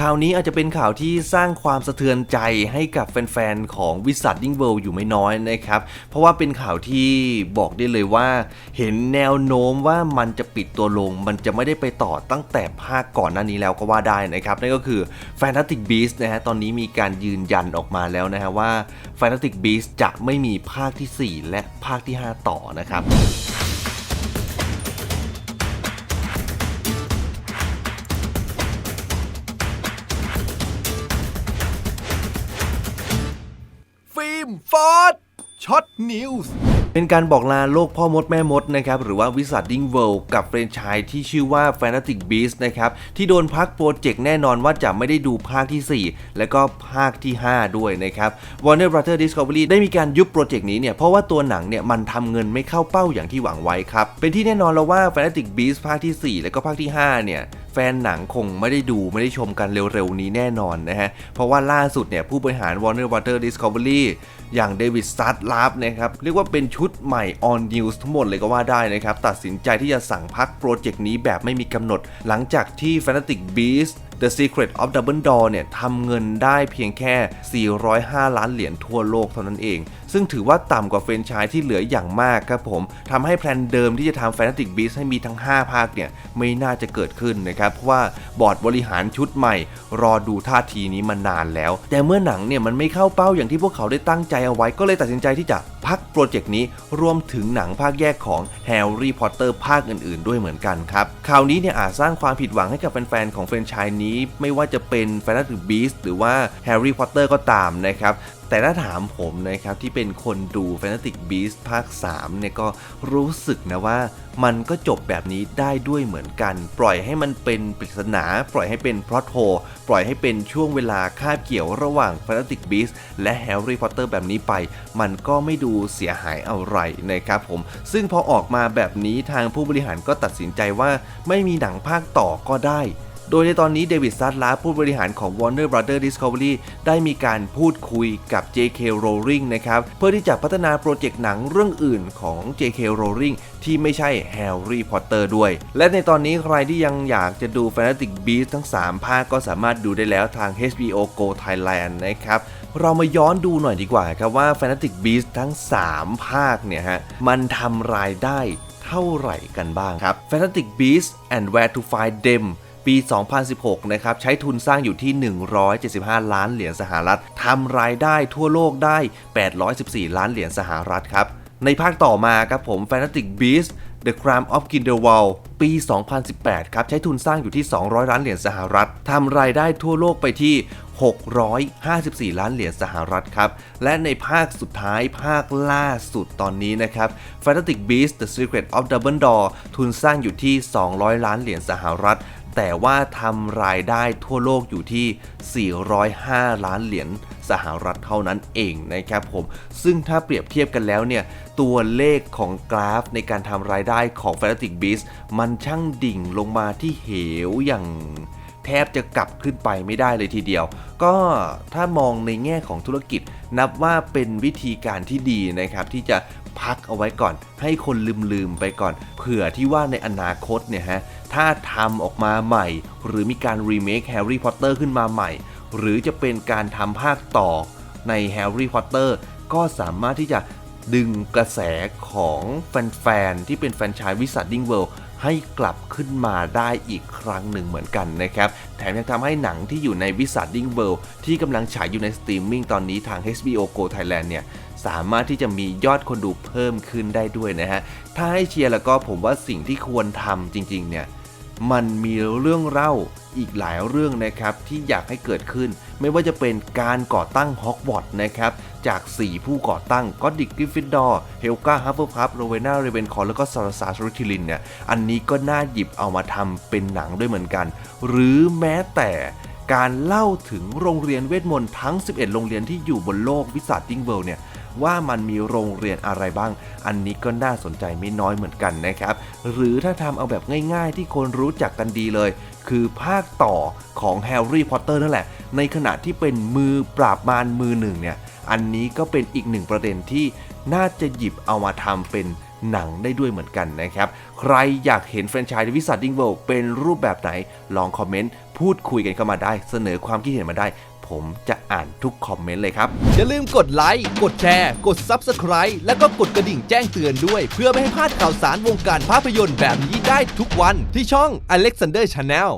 ข่าวนี้อาจจะเป็นข่าวที่สร้างความสะเทือนใจให้กับแฟนๆ ของ Wizarding World อยู่ไม่น้อยนะครับ เพราะว่าเป็นข่าวที่บอกได้เลยว่า เห็นแนวโน้มว่ามันจะปิดตัวลง มันจะไม่ได้ไปต่อตั้งแต่ภาคก่อนหน้านี้แล้วก็ว่าได้นะครับ นั่นก็คือ Fantastic Beasts นะฮะตอนนี้มีการยืนยันออกมาแล้วนะฮะว่า Fantastic Beasts จะไม่มีภาคทีสี่4 และภาคที่ 5 ต่อนะครับ มฟอร์ดช็อตนิวส์เป็นการบอกลาโลกพ่อมดแม่มดนะครับหรือว่า Wizarding World กับแฟรนไชส์ที่ชื่อว่า Fanatic Beast นะครับที่โดนพักโปรเจกต์แน่นอนว่าจะไม่ได้ดูภาคที่ 4 และก็ภาคที่ 5 ด้วยนะครับ Warner Brother Discovery ได้มีการยุบโปรเจกต์นี้เนี่ยเพราะว่าตัวหนังเนี่ยมันทำเงินไม่เข้าเป้าอย่างที่หวังไว้ครับ เป็นที่แน่นอนแล้วว่า Fanatic Beast ภาคที่ 4 และก็ภาคที่ 5 เนี่ย แฟนหนังคงไม่ได้ดูไม่ได้ชมกันเร็วๆนี้แน่นอนนะฮะ เพราะว่าล่าสุดเนี่ยผู้บริหาร Warner Brother Discovery อย่างเดวิดซัตลาฟนะครับ เรียกว่าเป็นชุดใหม่ on news ทั้งหมดเลยก็ว่าได้นะครับ ตัดสินใจที่จะสั่งพักโปรเจกต์นี้แบบไม่มีกำหนด หลังจากที่ Fanatic Beast The Secret of Dumbledore เนี่ยทำเงินได้เพียงแค่ 405 ล้านเหรียญทั่วโลกเท่านั้นเอง ซึ่งถือว่าต่ำกว่าเฟรนไชส์ที่เหลืออย่างมากครับผมทำให้แพลนเดิมที่จะทำ Fantastic Beasts ให้มีทั้ง 5 ภาคเนี่ยไม่น่าจะเกิดขึ้นนะครับ เพราะว่าบอร์ดบริหารชุดใหม่ รอดูท่าทีนี้มานานแล้ว แต่เมื่อหนังเนี่ยมันไม่เข้าเป้าอย่างที่พวกเขาได้ตั้งใจเอาไว้ก็เลยตัดสินใจที่จะ พักโปรเจกต์นี้รวมถึงหนังภาคแยกของแฮร์รี่พอตเตอร์ภาคอื่นๆ ด้วยเหมือนกันครับคราวนี้เนี่ยอาจสร้างความผิดหวังให้กับแฟนๆของแฟรนไชส์นี้ ไม่ว่าจะเป็น Fantastic Beasts หรือว่าแฮร์รี่พอตเตอร์ก็ตามนะครับแต่ถ้าถามผมนะครับที่เป็นคนดู Fantastic Beasts ภาค 3 เนี่ยก็รู้สึกนะว่ามันก็จบแบบนี้ได้ด้วยเหมือนกัน ปล่อยให้มันเป็นปริศนา ปล่อยให้เป็นพล็อตโฮปล่อยให้เป็นช่วงเวลาคาบเกี่ยวระหว่าง Fantastic Beasts และ Harry Potter แบบนี้ไป มันก็ไม่ดูเสียหายอะไรนะครับผม ซึ่งพอออกมาแบบนี้ทางผู้บริหารก็ตัดสินใจว่าไม่มีหนังภาคต่อก็ได้ โดยในตอนนี้เดวิดซัตลาผู้บริหารของ Warner Brother Discovery ได้มีการพูดคุยกับ JK Rowling นะครับ เพื่อที่จะพัฒนาโปรเจกต์หนังเรื่องอื่นของ JK Rowling ที่ไม่ใช่ Harry Potter ด้วย และในตอนนี้ใครที่ยังอยากจะดู Fantastic Beasts ทั้ง 3 ภาคก็สามารถดูได้แล้วทาง HBO Go Thailand นะครับ เรามาย้อนดูหน่อยดีกว่าครับว่า Fantastic Beasts ทั้ง 3 ภาคเนี่ยฮะ มันทำรายได้เท่าไหร่กันบ้างครับ Fantastic Beasts and Where to Find Them ปี 2016 นะครับ ใช้ทุนสร้างอยู่ที่ 175 ล้านเหรียญสหรัฐทำรายได้ทั่วโลกได้ 814 ล้านเหรียญสหรัฐครับ ในภาคต่อมาครับผม Fanatic Beast The Crime of Grindelwald ปี 2018 ครับ ใช้ทุนสร้างอยู่ที่ 200 ล้านเหรียญสหรัฐทำรายได้ทั่วโลกไปที่ 654 ล้านเหรียญสหรัฐครับ และในภาคสุดท้ายภาคล่าสุดตอนนี้นะครับ Fantastic Beasts The Secret of Dumbledore ทุนสร้างอยู่ที่ 200 ล้านเหรียญสหรัฐ แต่ว่าทำรายได้ทั่วโลกอยู่ที่ 405 ล้านเหรียญสหรัฐเท่านั้นเองนะครับผม ซึ่งถ้าเปรียบเทียบกันแล้วเนี่ย ตัวเลขของกราฟในการทำรายได้ของ Fanatic Beast มันช่างดิ่งลงมาที่เหวอย่างแทบจะกลับขึ้นไปไม่ได้เลยทีเดียว ก็ถ้ามองในแง่ของธุรกิจ นับว่าเป็นวิธีการที่ดีนะครับที่จะพักเอาไว้ก่อน ให้คนลืมๆไปก่อน เผื่อที่ว่าในอนาคตเนี่ยฮะ ถ้าทำออกมาใหม่ หรือมีการรีเมคแฮร์รี่พอตเตอร์ขึ้นมาใหม่ หรือจะเป็นการทำภาคต่อในแฮร์รี่พอตเตอร์ก็สามารถที่จะดึงกระแสของแฟนๆ ที่เป็นแฟนชายวิสัทดิ้งเวิลด์ให้กลับขึ้นมาได้อีกครั้งหนึ่งเหมือนกันนะครับ แถมยังทำให้หนังที่อยู่ใน Wizarding World ที่กำลังฉายอยู่ในสตรีมมิ่งตอนนี้ทาง HBO Go Thailand เนี่ยสามารถที่จะมียอดคนดูเพิ่มขึ้นได้ด้วยนะฮะ ถ้าให้เชียร์แล้วก็ผมว่าสิ่งที่ควรทำจริง ๆ เนี่ย มันมีเรื่องเล่าอีกหลายเรื่องนะครับที่อยากให้เกิดขึ้น ไม่ว่าจะเป็นการก่อตั้งฮอกวอตส์นะครับจาก 4 ผู้ก่อตั้งก็ดิกกริฟฟินดอร์เฮลกาฮัฟเฟิลพัฟโรเวนาเรเวนคอร์แล้วก็ซาราซาสรุทิลินเนี่ยอันนี้ก็น่าหยิบเอามาทำเป็นหนังด้วยเหมือนกัน หรือแม้แต่การเล่าถึงโรงเรียนเวทมนต์ทั้ง 11 โรงเรียนที่อยู่บนโลกวิสัทติ้งเวิลด์เนี่ย ว่ามันมีโรงเรียนอะไรบ้าง อันนี้ก็น่าสนใจไม่น้อยเหมือนกันนะครับ หรือถ้าทำเอาแบบง่ายๆ ที่คนรู้จักกันดีเลย คือภาคต่อของแฮร์รี่พอตเตอร์นั่นแหละ ในขณะที่เป็นมือปราบมารมือหนึ่งเนี่ย อันนี้ก็เป็นอีกหนึ่งประเด็นที่น่าจะหยิบเอามาทำเป็นหนังได้ด้วยเหมือนกันนะครับ ใครอยากเห็นแฟรนไชส์วิสัทดิงเวิลด์เป็นรูปแบบไหน ลองคอมเมนต์ พูดคุยกันเข้ามาได้ เสนอความคิดเห็นมาได้ ผมจะอ่านทุกคอมเมนต์เลยครับ อย่าลืมกดไลค์ กดแชร์ กด Subscribe แล้วก็กดกระดิ่งแจ้งเตือนด้วย เพื่อไม่ให้พลาดข่าวสารวงการภาพยนตร์แบบนี้ได้ทุกวันที่ช่อง Alexander Channel